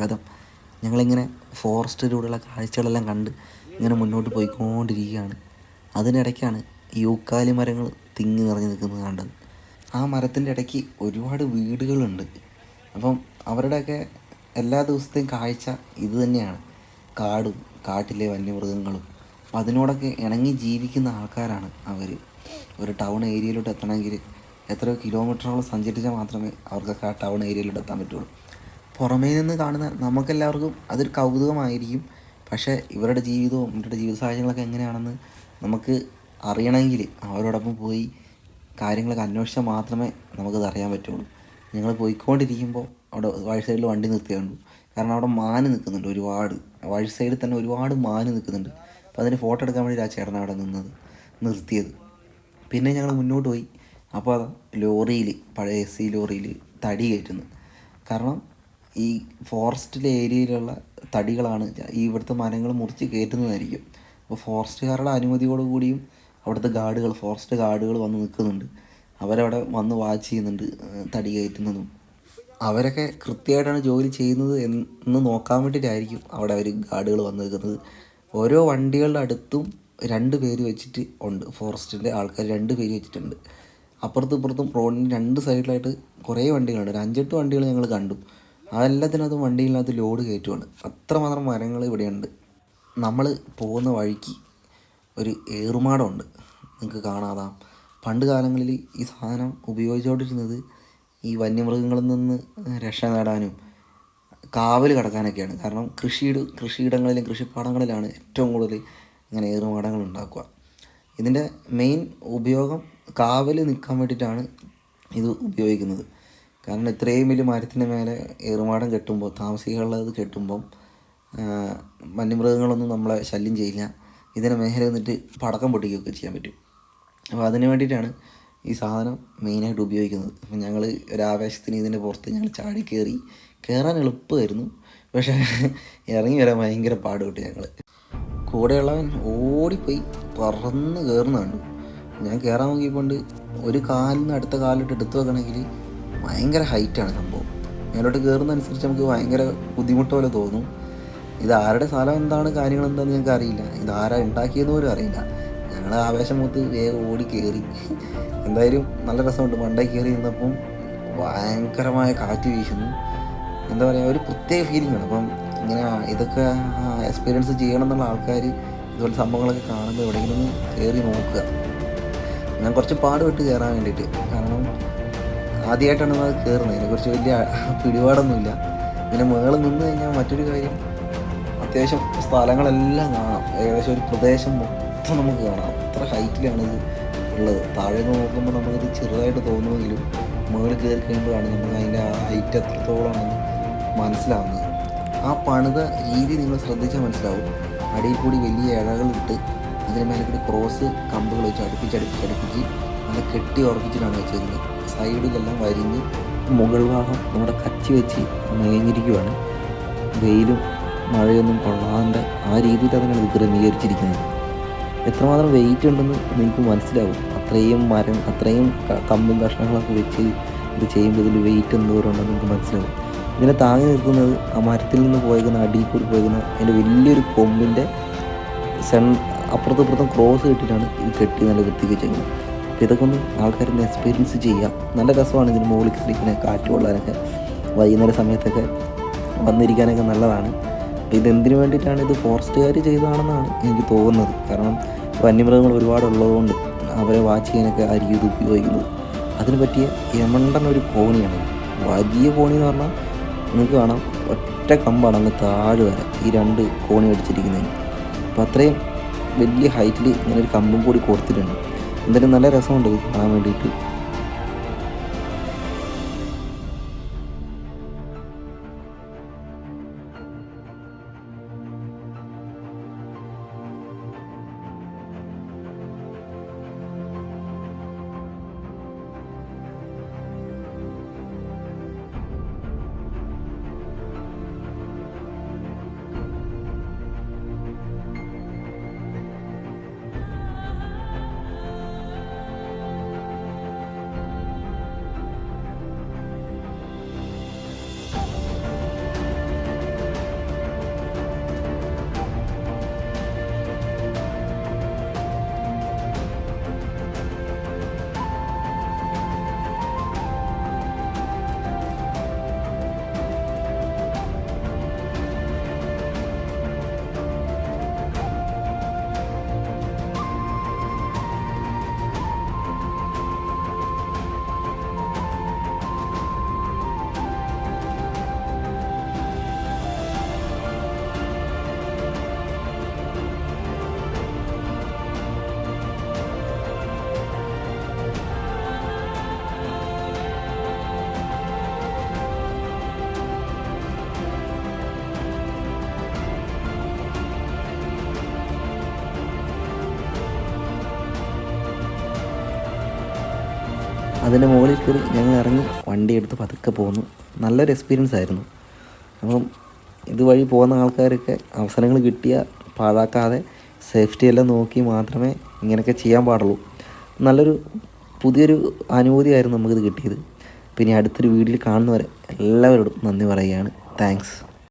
സ്വാഗതം ഞങ്ങളിങ്ങനെ ഫോറസ്റ്റിലൂടെയുള്ള കാഴ്ചകളെല്ലാം കണ്ട് ഇങ്ങനെ മുന്നോട്ട് പോയിക്കൊണ്ടിരിക്കുകയാണ്. അതിനിടയ്ക്കാണ് യൂക്കാലി മരങ്ങൾ തിങ്ങി നിറഞ്ഞു നിൽക്കുന്നത് കണ്ടത്. ആ മരത്തിന്റെ ഇടയ്ക്ക് ഒരുപാട് വീടുകളുണ്ട്. അപ്പം അവരുടെയൊക്കെ എല്ലാ ദിവസത്തെയും കാഴ്ച ഇത് തന്നെയാണ്. കാടും കാട്ടിലെ വന്യമൃഗങ്ങളും. അതിനോടൊക്കെ ഇണങ്ങി ജീവിക്കുന്ന ആൾക്കാരാണ് അവർ ഒരു ടൗൺ ഏരിയയിലോട്ട് എത്തണമെങ്കിൽ എത്രയോ കിലോമീറ്ററോളം സഞ്ചരിച്ചാൽ മാത്രമേ അവർക്കൊക്കെ ആ ടൗൺ ഏരിയയിലോട്ട് എത്താൻ പറ്റുള്ളൂ. പുറമേ നിന്ന് കാണുന്ന നമുക്കെല്ലാവർക്കും അതൊരു കൗതുകമായിരിക്കും. പക്ഷേ ഇവരുടെ ജീവിതവും ഇവരുടെ ജീവിത സാഹചര്യങ്ങളൊക്കെ എങ്ങനെയാണെന്ന് നമുക്ക് അറിയണമെങ്കിൽ അവരോടൊപ്പം പോയി കാര്യങ്ങളൊക്കെ അന്വേഷിച്ചാൽ മാത്രമേ നമുക്കത് അറിയാൻ പറ്റുള്ളൂ. ഞങ്ങൾ പോയിക്കൊണ്ടിരിക്കുമ്പോൾ അവിടെ വഴി സൈഡിൽ വണ്ടി നിർത്തിയുണ്ട് കാരണം അവിടെ മാന് നിൽക്കുന്നുണ്ട് ഒരുപാട്. വഴി സൈഡിൽ തന്നെ ഒരുപാട് മാന് നിൽക്കുന്നുണ്ട്. അപ്പോൾ അതിന് ഫോട്ടോ എടുക്കാൻ വേണ്ടി ആ ചേട്ടൻ അവിടെ നിന്നത് നിർത്തിയത്. പിന്നെ ഞങ്ങൾ മുന്നോട്ട് പോയി. അപ്പോൾ ലോറിയിൽ പഴയ എ സി ലോറിയിൽ തടി കയറ്റുന്നു കാരണം ഈ ഫോറസ്റ്റിലെ ഏരിയയിലുള്ള തടികളാണ് ഈ ഇവിടുത്തെ മരങ്ങൾ മുറിച്ച് കയറ്റുന്നതായിരിക്കും. അപ്പോൾ ഫോറസ്റ്റുകാരുടെ അനുമതിയോട് കൂടിയും അവിടുത്തെ ഗാർഡുകൾ ഫോറസ്റ്റ് ഗാർഡുകൾ വന്ന് നിൽക്കുന്നുണ്ട്. അവരവിടെ വന്ന് വാച്ച് ചെയ്യുന്നുണ്ട് തടി കയറ്റുന്നതും. അവരൊക്കെ കൃത്യമായിട്ടാണ് ജോലി ചെയ്യുന്നത് എന്ന് നോക്കാൻ വേണ്ടിയിട്ടായിരിക്കും അവിടെ അവർ ഗാർഡുകൾ വന്ന് നിൽക്കുന്നത്. ഓരോ വണ്ടികളുടെ അടുത്തും രണ്ട് പേര് വെച്ചിട്ട് ഉണ്ട്. ഫോറസ്റ്റിന്റെ ആൾക്കാർ രണ്ട് പേര് വെച്ചിട്ടുണ്ട്. അപ്പുറത്തും ഇപ്പുറത്തും റോഡിന്റെ രണ്ട് സൈഡിലായിട്ട് കുറേ വണ്ടികളുണ്ട്. ഒരു അഞ്ചെട്ട് വണ്ടികൾ ഞങ്ങൾ കണ്ടു. അതെല്ലാത്തിനകത്തും വണ്ടിയില്ലാത്ത ലോഡ് കയറ്റുവാണ്. അത്രമാത്രം മരങ്ങൾ ഇവിടെയുണ്ട്. നമ്മൾ പോകുന്ന വഴിക്ക് ഒരു ഏറുമാടമുണ്ട്. നിങ്ങൾക്ക് കാണാതാം. പണ്ട് കാലങ്ങളിൽ ഈ സാധനം ഉപയോഗിച്ചുകൊണ്ടിരുന്നത് ഈ വന്യമൃഗങ്ങളിൽ നിന്ന് രക്ഷ നേടാനും കാവൽ കടക്കാനൊക്കെയാണ്. കാരണം കൃഷിയിട കൃഷിയിടങ്ങളിലും കൃഷിപ്പാടങ്ങളിലാണ് ഏറ്റവും കൂടുതൽ ഇങ്ങനെ ഏറുമാടങ്ങൾ ഉണ്ടാക്കുക. ഇതിന്റെ മെയിൻ ഉപയോഗം കാവൽ നിൽക്കാൻ വേണ്ടിയിട്ടാണ് ഇത് ഉപയോഗിക്കുന്നത്. കാരണം ഇത്രയും വലിയ മരത്തിന്റെ മേലെ ഏറുമാടം കെട്ടുമ്പോൾ താമസിക്കാനുള്ളത് കെട്ടുമ്പം വന്യമൃഗങ്ങളൊന്നും നമ്മളെ ശല്യം ചെയ്യില്ല. ഇതിനെ മേലെ നിന്നിട്ട് പടക്കം പൊട്ടിക്കുകയൊക്കെ ചെയ്യാൻ പറ്റും. അപ്പോൾ അതിന് വേണ്ടിയിട്ടാണ് ഈ സാധനം മെയിനായിട്ട് ഉപയോഗിക്കുന്നത്. അപ്പം ഞങ്ങൾ ഒരാവേശത്തിന് ഇതിന്റെ പുറത്ത് ഞങ്ങൾ ചാടി കയറി കയറാൻ എളുപ്പമായിരുന്നു. പക്ഷേ ഇറങ്ങി വരാൻ ഭയങ്കര പാടുപെട്ടു ഞങ്ങൾ. കൂടെയുള്ളവൻ ഓടിപ്പോയി പറന്ന് കയറുന്നുണ്ട് ഞാൻ കയറാൻ നോക്കിയപ്പോണ്ട് ഒരു കാലിൽ നിന്ന് അടുത്ത കാലിട്ട് എടുത്തു വെക്കണമെങ്കിൽ ഭയങ്കര ഹൈറ്റാണ് സംഭവം. മേലോട്ട് കയറുന്നതനുസരിച്ച് നമുക്ക് ഭയങ്കര ബുദ്ധിമുട്ട് പോലെ തോന്നും. ഇത് ആരുടെ സ്ഥലം എന്താണ് കാര്യങ്ങൾ എന്താണെന്ന് ഞങ്ങൾക്ക് അറിയില്ല. ഇത് ആരാ ഉണ്ടാക്കിയെന്ന് പോലും അറിയില്ല. ഞങ്ങൾ ആവേശം മൂത്ത് വേഗം ഓടി കയറി എന്തായാലും നല്ല രസമുണ്ട്. മണ്ടേ കയറി നിന്നപ്പം ഭയങ്കരമായ കാറ്റ് വീശുന്നു. എന്താ പറയുക ഒരു പ്രത്യേക ഫീലിംഗ് ആണ്. അപ്പം ഇങ്ങനെ ഇതൊക്കെ എക്സ്പീരിയൻസ് ചെയ്യണം എന്നുള്ള ആൾക്കാർ ഇതുപോലെ സംഭവങ്ങളൊക്കെ കാണുമ്പോൾ എവിടെയെങ്കിലും കയറി നോക്കുക. ഞാൻ കുറച്ച് പാടുപെട്ട് കയറാൻ വേണ്ടിയിട്ട്. കാരണം ആദ്യമായിട്ടാണ് അത് കയറുന്നത് അതിനെക്കുറിച്ച് വലിയ പിടിപാടൊന്നുമില്ല. ഇതിന് മുകളിൽ നിന്ന് കഴിഞ്ഞാൽ മറ്റൊരു കാര്യം. അത്യാവശ്യം സ്ഥലങ്ങളെല്ലാം കാണാം. ഏകദേശം ഒരു പ്രദേശം മൊത്തം നമുക്ക് കാണാം. അത്ര ഹൈറ്റിലാണ് ഇത് ഉള്ളത്. താഴെ നോക്കുമ്പോൾ നമുക്കിത് ചെറുതായിട്ട് തോന്നുമെങ്കിലും മുകളിൽ കയറി കഴിയുമ്പോഴാണ് നമുക്ക് അതിന്റെ ആ ഹൈറ്റ് എത്രത്തോളമാണെന്ന് മനസ്സിലാവുന്നത്. ആ പണിത രീതി നിങ്ങൾ ശ്രദ്ധിച്ചാൽ മനസ്സിലാവും. അടിയിൽ കൂടി വലിയ ഇഴകളിട്ട് അതിന് മേലെ കൂടി ക്രോസ് കമ്പുകൾ വെച്ച് അടുപ്പിച്ച് അടുപ്പിച്ച് അടുപ്പിച്ച് നല്ല കെട്ടി ഉറപ്പിച്ചിട്ടാണ് വെച്ചിരുന്നത്. സൈഡിലെല്ലാം വരിഞ്ഞ് മുകൾ ഭാഗം നമ്മുടെ കച്ചി വെച്ച് മേഞ്ഞിരിക്കുവാണ്. വെയിലും മഴയൊന്നും കൊള്ളാണ്ട് ആ രീതിയിൽ അതിനാണ് ഇത് ക്രമീകരിച്ചിരിക്കുന്നത്. എത്രമാത്രം വെയിറ്റ് ഉണ്ടെന്ന് നിങ്ങൾക്ക് മനസ്സിലാവും. അത്രയും മരം അത്രയും കമ്പും കഷ്ണങ്ങളൊക്കെ വെച്ച് ഇത് ചെയ്യുമ്പോൾ ഇതിൽ വെയിറ്റ് എന്തോരം ഉണ്ടെന്ന് നിങ്ങൾക്ക് മനസ്സിലാവും. ഇതിനെ താങ്ങി നിൽക്കുന്നത് ആ മരത്തിൽ നിന്ന് പോയേക്കുന്ന അടിയിൽ കൂടി പോയേക്കുന്ന അതിന്റെ വലിയൊരു കൊമ്പിന്റെ സെൺ അപ്പുറത്തും ഇപ്പുറത്തും ക്രോസ് കെട്ടിയിട്ടാണ് ഇത് കെട്ടി നല്ല വൃത്തിക്ക് ചെയ്യുന്നത്. അപ്പോൾ ഇതൊക്കെ ഒന്ന് എക്സ്പീരിയൻസ് ചെയ്യാം. നല്ല രസമാണ് ഇതിന് മുകളിൽ കയറിക്കുന്ന കാറ്റ് കൊള്ളാനൊക്കെ. വൈകുന്നേര സമയത്തൊക്കെ വന്നിരിക്കാനൊക്കെ നല്ലതാണ്. ഇതെന്തിനു വേണ്ടിയിട്ടാണ് ഇത് ഫോറസ്റ്റുകാർ ചെയ്തതാണെന്നാണ് എനിക്ക് തോന്നുന്നത്. കാരണം വന്യമൃഗങ്ങൾ ഒരുപാട് ഉള്ളതുകൊണ്ട് അവരെ വാച്ച് ചെയ്യാനൊക്കെ ആയിരിക്കും ഇത് ഉപയോഗിക്കുന്നത് അതിന് പറ്റിയ യമണ്ടൻ ഒരു കോണിയാണ് വലിയ കോണി എന്ന് പറഞ്ഞാൽ നിങ്ങൾക്ക് കാണാം ഒറ്റ കമ്പാണ് അങ്ങ് താഴെ വരെ ഈ രണ്ട് കോണി അടിച്ചിരിക്കുന്നതിന്. അപ്പോൾ അത്രയും വലിയ ഹൈറ്റിൽ ഇങ്ങനെ ഒരു കമ്പും കൂടി കൊടുത്തിട്ടുണ്ട്. എന്തായാലും നല്ല രസമുണ്ട് കാണാൻ വേണ്ടിയിട്ട്. അതിന്റെ മുകളിൽ കയറി ഞങ്ങൾ ഇറങ്ങി വണ്ടി എടുത്ത് പതുക്കെ പോന്നു. നല്ലൊരു എക്സ്പീരിയൻസ് ആയിരുന്നു. അപ്പം ഇതുവഴി പോകുന്ന ആൾക്കാരൊക്കെ അവസരങ്ങൾ കിട്ടിയ പാഴാക്കാതെ സേഫ്റ്റി എല്ലാം നോക്കി മാത്രമേ ഇങ്ങനെയൊക്കെ ചെയ്യാൻ പാടുള്ളൂ. നല്ലൊരു പുതിയൊരു അനുഭൂതിയായിരുന്നു നമുക്കിത് കിട്ടിയത്. പിന്നെ അടുത്തൊരു വീഡിയോയിൽ കാണുന്നവരെ എല്ലാവരോടും നന്ദി പറയുകയാണ്. താങ്ക്സ്